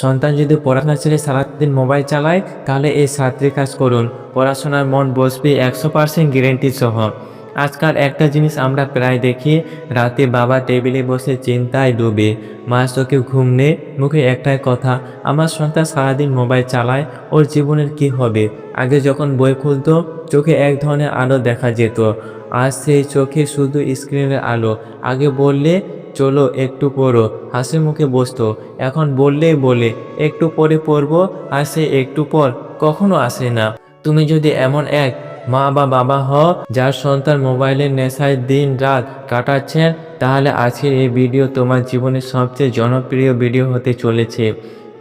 সন্তান যদি পড়াশোনা ছেড়ে সারাদিন মোবাইল চালায়, তাহলে এই সাতটি কাজ করুন। পড়াশোনার মন বসবে একশো পার্সেন্ট গ্যারেন্টি সহ। আজকাল একটা জিনিস আমরা প্রায় দেখি, রাতে বাবা টেবিলে বসে চিন্তায় ডুবে। মার চোখে ঘুম নেই, মুখে একটাই কথা, আমার সন্তান সারাদিন মোবাইল চালায়, ওর জীবনের কি হবে? আগে যখন বই খুলতো, চোখে এক ধরনের আলো দেখা যেত। আজ সেই চোখে শুধু স্ক্রিনের আলো। আগে বললে চলো একটু পড়ো। হাসি মুখে বসতো। এখন বললেই বলে, একটু পরে পড়ব, আর সে একটু পর কখনো আসে না। তুমি যদি এমন এক মা বা বাবা হও, যার সন্তান মোবাইলের নেশায় দিন রাত কাটাচ্ছেন, তাহলে আজকের এই ভিডিও তোমার জীবনের সবচেয়ে জনপ্রিয় ভিডিও হতে চলেছে।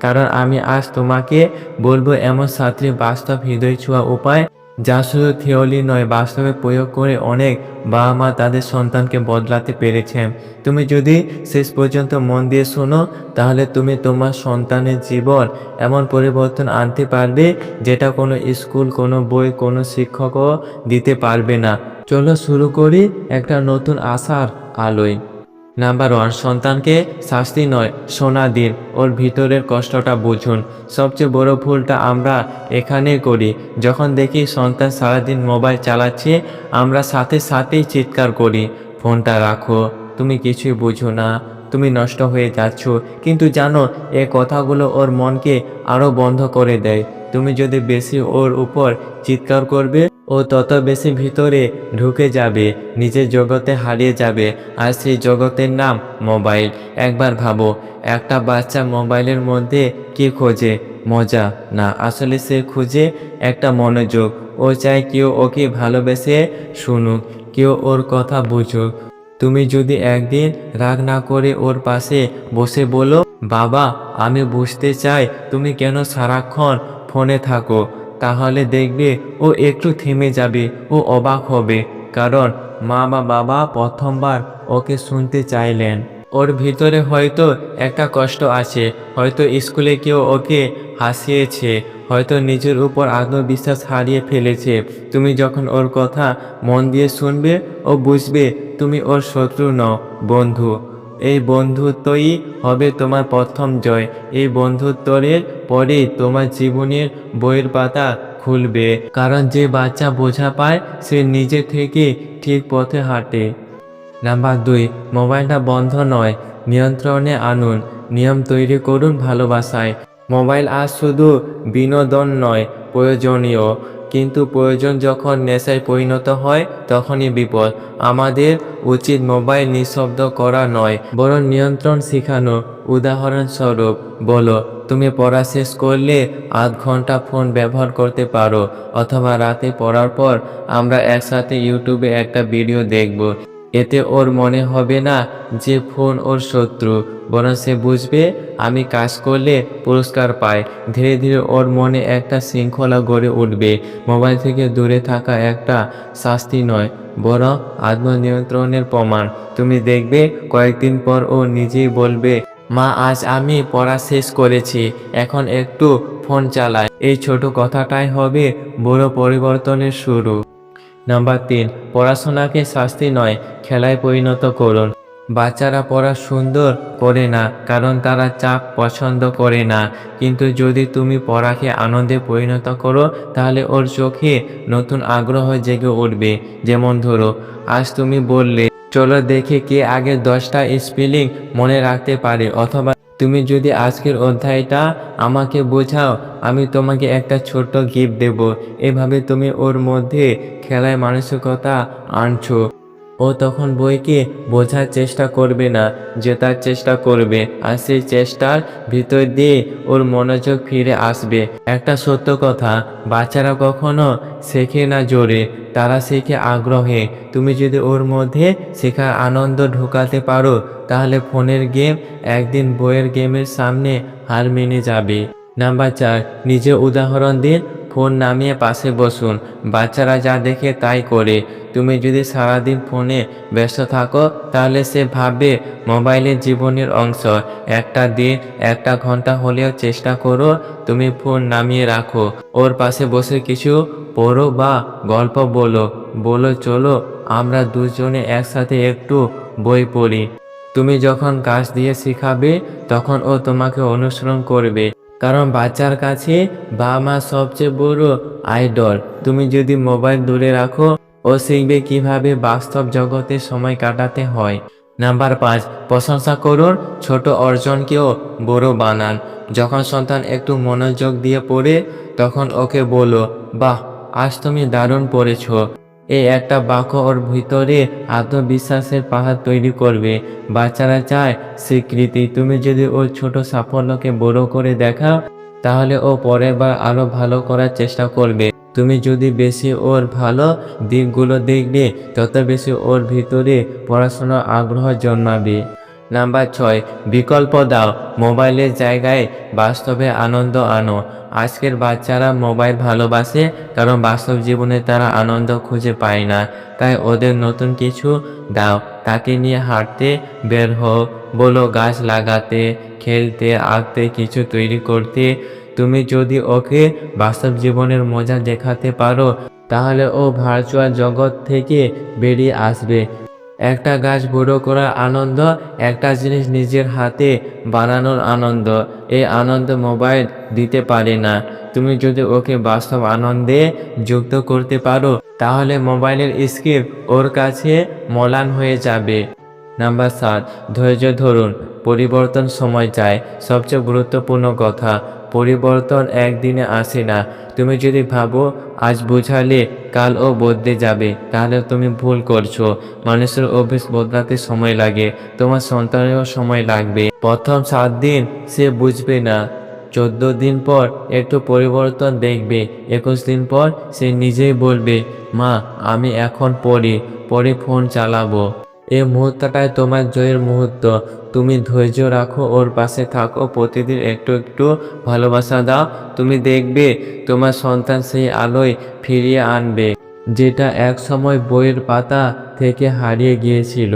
কারণ আমি আজ তোমাকে বলব এমন সাতটি বাস্তব হৃদয় ছোঁয়া উপায় যা শুধু থিওরি নয়, বাস্তবে প্রয়োগ করে অনেক বাবা মা তাদের সন্তানকে বদলাতে পেরেছেন তুমি যদি শেষ পর্যন্ত মন দিয়ে শোনো, তাহলে তুমি তোমার সন্তানের জীবন এমন পরিবর্তন আনতে পারবে যেটা কোনো স্কুল, কোনো বই, কোনো শিক্ষকও দিতে পারবে না। চলো শুরু করি একটা নতুন আশার আলোয়। নাম্বার ওয়ান সন্তানকে শাস্তি নয়, সোনা দিন। ওর ভিতরের কষ্টটা বুঝুন। সবচেয়ে বড় ভুলটা আমরা এখানে করি। যখন দেখি সন্তান সারাদিন মোবাইল চালাচ্ছে, আমরা সাথে সাথেই চিৎকার করি, ফোনটা রাখো, তুমি কিছুই বুঝো না, তুমি নষ্ট হয়ে যাচ্ছ। কিন্তু জানো, এ কথাগুলো ওর মনকে আরও বন্ধ করে দেয়। তুমি যদি বেশি ওর উপর চিৎকার করবে ও তত বেশি ভিতরে ঢুকে যাবে নিজের জগতে হারিয়ে যাবে। আর সেই জগতের নাম মোবাইল। একবার ভাবো, একটা বাচ্চা মোবাইলের মধ্যে কি খোঁজে? মজা। না, আসলে সে খুঁজে একটা মনোযোগ। ও চায় কেউ ওকে ভালোবেসে শুনুক, কেউ ওর কথা বুঝুক। তুমি যদি একদিন রাগ না করে ওর পাশে বসে বলো, বাবা, আমি বুঝতে চাই তুমি কেন সারাক্ষণ ফোনে থাকো? তাহলে দেখবে ও একটু থেমে যাবে, ও অবাক হবে। কারণ মা বা বাবা প্রথমবার ওকে শুনতে চাইলেন। ওর ভিতরে হয়তো একটা কষ্ট আছে, হয়তো স্কুলে কেউ ওকে হাসিয়েছে, হয়তো নিজের উপর আত্মবিশ্বাস হারিয়ে ফেলেছে। তুমি যখন ওর কথা মন দিয়ে শুনবে, ও বুঝবে তুমি ওর শত্রু নও, বন্ধু। এই বন্ধুত্বই হবে তোমার প্রথম জয়। এই বন্ধুত্বের পরেই তোমার জীবনের বইয়ের পাতা খুলবে। কারণ যে বাচ্চা বোঝা পায়, সে নিজে থেকে ঠিক পথে হাঁটে। নাম্বার দুই, মোবাইলটা বন্ধ নয়, নিয়ন্ত্রণে আনুন। নিয়ম তৈরি করুন ভালোবাসায়। মোবাইল আজ শুধু বিনোদন নয়, প্রয়োজনীয়। কিন্তু প্রয়োজন যখন নেশায় পরিণত হয়, তখনই বিপদ। আমাদের উচিত মোবাইল নিঃশব্দ করা নয়, বরং নিয়ন্ত্রণ শেখানো। উদাহরণস্বরূপ, বলো, তুমি পড়া শেষ করলে আধ ঘণ্টা ফোন ব্যবহার করতে পারো, অথবা রাতে পড়ার পর আমরা একসাথে ইউটিউবে একটা ভিডিও দেখব। এতে ওর মনে হবে না যে ফোন ওর শত্রু, বরং সে বুঝবে, আমি কাজ করলে পুরস্কার পাই। ধীরে ধীরে ওর মনে একটা শৃঙ্খলা গড়ে উঠবে। মোবাইল থেকে দূরে থাকা একটা শাস্তি নয়, বরং আত্মনিয়ন্ত্রণের প্রমাণ। তুমি দেখবে, কয়েকদিন পর ও নিজেই বলবে, মা, আজ আমি পড়া শেষ করেছি, এখন একটু ফোন চালাই। এই ছোট কথাটাই হবে বড় পরিবর্তনের শুরু। নাম্বার তিন, পড়াশোনাকে শাস্তি নয় খেলায় পরিণত করুন। বাচ্চারা পড়া সুন্দর করে না, কারণ তারা চাপ পছন্দ করে না। কিন্তু যদি তুমি পড়াকে আনন্দে পরিণত করো, তাহলে ওর চোখে নতুন আগ্রহ জেগে উঠবে। যেমন ধরো, আজ তুমি বললে, চলো দেখে কে আগে দশটা স্পেলিং মনে রাখতে পারে, অথবা তুমি যদি আজকের অধ্যায়টা আমাকে বোঝাও, আমি তোমাকে একটা ছোট্ট গিফট দেব। এভাবে তুমি ওর মধ্যে খেলায় মানসিকতা আনছো। ও তখন বইকে বোঝার চেষ্টা করবে না জেতার চেষ্টা করবে, আর সেই চেষ্টার ভিতর দিয়ে ওর মনোযোগ ফিরে আসবে। একটা সত্য কথা, বাচ্চারা কখনো শেখে না জোরে, তারা শেখে আগ্রহে। তুমি যদি ওর মধ্যে শেখার আনন্দ ঢোকাতে পারো, তাহলে ফোনের গেম একদিন বইয়ের গেমের সামনে হার মেনে যাবে। নাম্বার চার, নিজে উদাহরণ দিন ফোন নামিয়ে পাশে বসুন। বাচ্চারা যা দেখে তাই করে। তুমি যদি সারাদিন ফোনে ব্যস্ত থাকো, তাহলে সে ভাববে মোবাইলের জীবনের অংশ। একটা দিন, একটা ঘণ্টা হলেও চেষ্টা করো, তুমি ফোন নামিয়ে রাখো। ওর পাশে বসে কিছু পড়ো বা গল্প বলো। বলো, চলো, আমরা দুজনে একসাথে একটু বই পড়ি। তুমি যখন কাজ দিয়ে শিখাবে, তখন ও তোমাকে অনুসরণ করবে। কারণ বাচ্চার কাছে বাবা মা সবচেয়ে বড় আইডল। তুমি যদি মোবাইল দূরে রাখো, ও শিখবে কীভাবে বাস্তব জগতে সময় কাটাতে হয়। নাম্বার পাঁচ, প্রশংসা করুন ছোট অর্জনকেও বড় বানান। যখন সন্তান একটু মনোযোগ দিয়ে পড়ে, তখন ওকে বলো, বাহ, আজ তুমি দারুণ পড়েছ। এই একটা বাক্য ওর ভিতরে আত্মবিশ্বাসের পাহাড় তৈরি করবে। বাচ্চারা চায়, স্বীকৃতি, তুমি যদি ওর ছোট সাফল্যকে বড় করে দেখাও, তাহলে ও পরের বার আরও ভালো করার চেষ্টা করবে। তুমি যদি বেশি ওর ভালো দিকগুলো দেখবে, তত বেশি ওর ভিতরে পড়াশোনার আগ্রহ জন্মাবে। নাম্বার ছয়, বিকল্প দাও। মোবাইলের জায়গায় বাস্তবে আনন্দ আনো। আজকের বাচ্চারা মোবাইল ভালোবাসে, কারণ বাস্তব জীবনে তারা আনন্দ খুঁজে পায় না। তাই ওদের নতুন কিছু দাও। তাকে নিয়ে হাঁটতে বের হোক বলো গাছ লাগাতে, খেলতে, আঁকতে, কিছু তৈরি করতে। তুমি যদি ওকে বাস্তব জীবনের মজা দেখাতে পারো, তাহলে ও ভার্চুয়াল জগৎ থেকে বেরিয়ে আসবে। একটা গাছ বড় করার আনন্দ, একটা জিনিস নিজের হাতে বানানোর আনন্দ। এই আনন্দ মোবাইল দিতে পারে না। তুমি যদি ওকে বাস্তব আনন্দে যুক্ত করতে পারো, তাহলে মোবাইলের স্ক্রিপ্ট ওর কাছে মলান হয়ে যাবে। নাম্বার সাত, ধৈর্য ধরুন। পরিবর্তন সময় চায় সবচেয়ে গুরুত্বপূর্ণ কথা, পরিবর্তন একদিনে আসে না। তুমি যদি ভাবো, আজ বোঝালে কাল ও বদলে যাবে, তাহলে তুমি ভুল করছ। মানুষের অভ্যেস বদলাতে সময় লাগে, তোমার সন্তানেরও সময় লাগবে। প্রথম সাত দিন সে বুঝবে না। চোদ্দ দিন পর একটু পরিবর্তন দেখবে, একুশ দিন পর সে নিজেই বলবে, মা, আমি এখন পড়ি, পরে ফোন চালাবো। এই মুহূর্তটাই তোমার জয়ের মুহূর্ত। তুমি ধৈর্য রাখো, ওর পাশে থাকো, প্রতিদিন একটু একটু ভালোবাসা দাও। তুমি দেখবে তোমার সন্তান সেই আলোয় ফিরিয়ে আনবে, যেটা এক সময় বইয়ের পাতা থেকে হারিয়ে গিয়েছিল।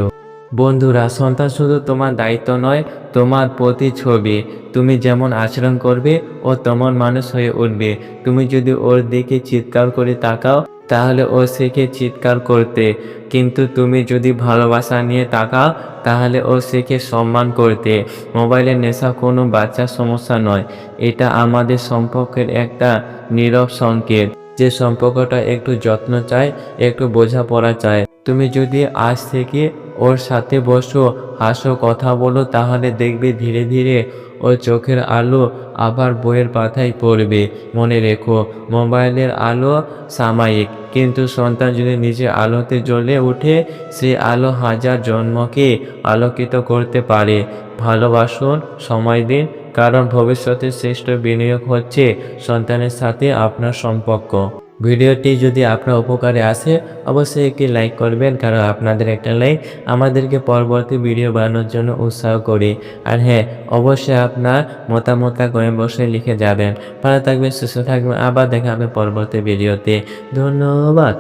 বন্ধুরা, সন্তান শুধু তোমার দায়িত্ব নয়, তোমার প্রতি ছবি তুমি যেমন আচরণ করবে ও তেমন মানুষ হয়ে উঠবে। তুমি যদি ওর দিকে চিৎকার করে তাকাও তাহলে ও শেখে চিৎকার করতে। কিন্তু তুমি যদি ভালোবাসা নিয়ে তাকাও, তাহলে ও শেখে সম্মান করতে। মোবাইলের নেশা কোনো বাচ্চার সমস্যা নয়। এটা আমাদের সম্পর্কের একটা নীরব সংকেত। যে সম্পর্কটা একটু যত্ন চায়, একটু বোঝাপড়া চায়। তুমি যদি আজ থেকে ওর সাথে বসো, হাসো, কথা বলো, তাহলে দেখবে ধীরে ধীরে ওর চোখের আলো আবার বইয়ের পাতায় পড়বে। মনে রেখো, মোবাইলের আলো সাময়িক, কিন্তু সন্তান যদি নিজে আলোতে জ্বলে ওঠে, সে আলো হাজার জন্মকে আলোকিত করতে পারে। ভালোবাসুন সময় দিন, কারণ ভবিষ্যতের শ্রেষ্ঠ বিনিয়োগ হচ্ছে সন্তানের সাথে আপনার সম্পর্ক। ভিডিওটি যদি আপনার উপকারে আসে, অবশ্যই একটি লাইক করবেন, কারণ আপনাদের একটা লাইক আমাদেরকে পরবর্তী ভিডিও বানানোর জন্য উৎসাহ করি। আর হ্যাঁ অবশ্যই আপনার মতামত করে বসে লিখে যাবেন। ভালো থাকবেন, সুস্থ থাকবেন, আবার দেখা হবে পরবর্তী ভিডিওতে। ধন্যবাদ।